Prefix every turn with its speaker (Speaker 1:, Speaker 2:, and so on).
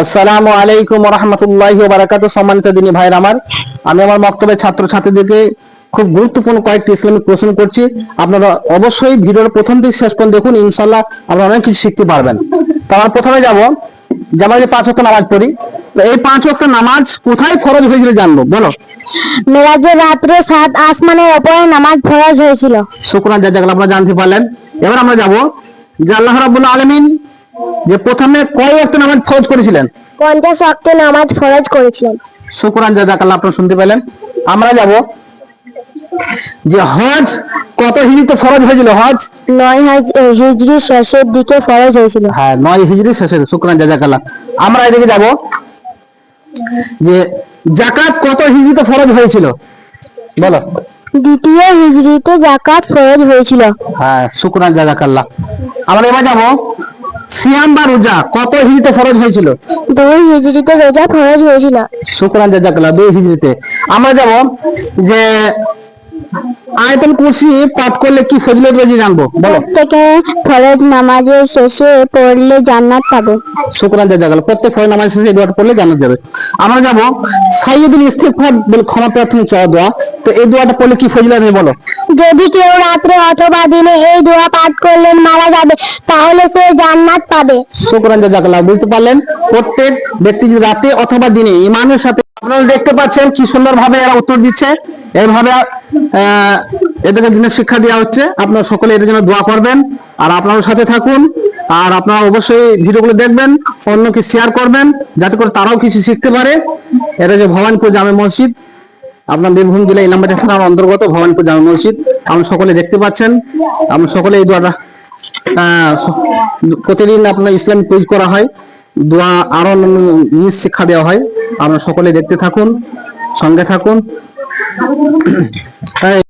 Speaker 1: আসসালামু আলাইকুম রহমতুল্লাহি বারাকাত সম্মানিত দিনী ভাইয়ের আমার আমি আমার বক্তব্যের ছাত্র ছাত্রীদেরকে খুব গুরুত্বপূর্ণ কয়েকটি ইসলামিক প্রশ্ন করছি। আপনারা অবশ্যই ভিডিওর প্রথম থেকে শেষ পর্যন্ত দেখুন ইনশাল্লাহ আপনারা অনেক কিছু শিখতে পারবেন। তো আমরা প্রথমে যাব যে আমরা যে পাঁচ ওয়াক্ত নামাজ পড়ি। তো এই পাঁচ ওয়াক্ত নামাজ কোথায় ফরজ হয়েছিল জানব বলো।
Speaker 2: মেরাজের রাত্রে সাত আসমানের ওপরে নামাজ ফরজ হয়েছিল।
Speaker 1: শুক্রান জাজাকাল আপনারা জানতে পারলেন। এবার আমরা যাব যে আল্লাহ রাব্বুল আলামিন যে প্রথমে কয় ওয়াক্ত নামাজ ফরজ করেছিলেন?
Speaker 2: পঞ্চাশ অক্ট নামাজ ফরজ করেছিলেন
Speaker 1: শুক্রান জাজাকাল্লাহ আপনারা শুনতে পেলেন? আমরা যাব যে হজ কত হিজরিতে ফরজ হয়েছিল? হজ?
Speaker 2: নয় হাজ- হিজরি শেষের দিকে ফরজ হয়েছিল।
Speaker 1: হ্যাঁ নয় হিজরি শেষে শুক্রান জাজাকাল্লাহ আমরা এদিকে যাব যে জাকাত কত হিজরিতে ফরজ হয়েছিল? বলো।
Speaker 2: দ্বিতীয় হিজরিতে জাকাত ফরজ হয়েছিল।
Speaker 1: হ্যাঁ শুক্রান জাজাকাল্লাহ আমরা এবার যাব সিয়াম বা রোজা কত হিজরিতে ফরজ হয়েছিল?
Speaker 2: দুই হিজরিতে রোজা ফরজ হয়েছিল।
Speaker 1: শুক্রান জাজাকাল্লাহ দুই হিজরিতে আমরা যাব যে আয়তন কুরসি পাঠ করলে কি ফজিলত রয়েছে জানব? বলো।
Speaker 2: প্রত্যেকে ফরজ নামাজের শেষে পড়লে জান্নাত পাবে।
Speaker 1: শুক্রান প্রত্যেক ফরজ নামাজ শেষে এই দোয়াটা পড়লে জানা যাবে। আমরা যাব সাইয়্যিদুল ইস্তিগফার বলে ক্ষমা প্রার্থনা চাওয়া দোয়া। তো এই দোয়াটা পড়লে কি ফজিলত বলো?
Speaker 2: যদি কেউ রাত্রে অথবা দিনে এই দোয়া পাঠ করলেন মারা যাবে তাহলে সে জান্নাত পাবে।
Speaker 1: শুক্রান জাজাকাল্লাহ বুঝতে পারলেন? প্রত্যেক ব্যক্তি যদি রাতে অথবা দিনে ইমানের সাথে আপনারা দেখতে পাচ্ছেন কি সুন্দর ভাবে এরা উত্তর দিচ্ছে। এইভাবে এদেরকে দিনের শিক্ষা দেওয়া হচ্ছে। আপনারা সকলে এদের জন্য দোয়া করবেন। আর আপনারও সাথে থাকুন। আর আপনারা অবশ্যই ভিডিওগুলো দেখবেন, অন্যকে শেয়ার করবেন, যাতে করে তারাও কিছু শিখতে পারে। এটা যে ভবানীপুর জামে মসজিদ, আপনার বীরভূম জেলা এই নাম্বার থানার অন্তর্গত ভবানীপুর জামে মসজিদ। আমরা সকলে দেখতে পাচ্ছেন। আমরা সকলে এই দোয়াটা প্রতিদিন আপনার ইসলাম কুইজ করা হয়। দোয়া আরও জিনিস শিক্ষা দেওয়া হয়। আপনারা সকলে দেখতে থাকুন, সঙ্গে থাকুন। Cái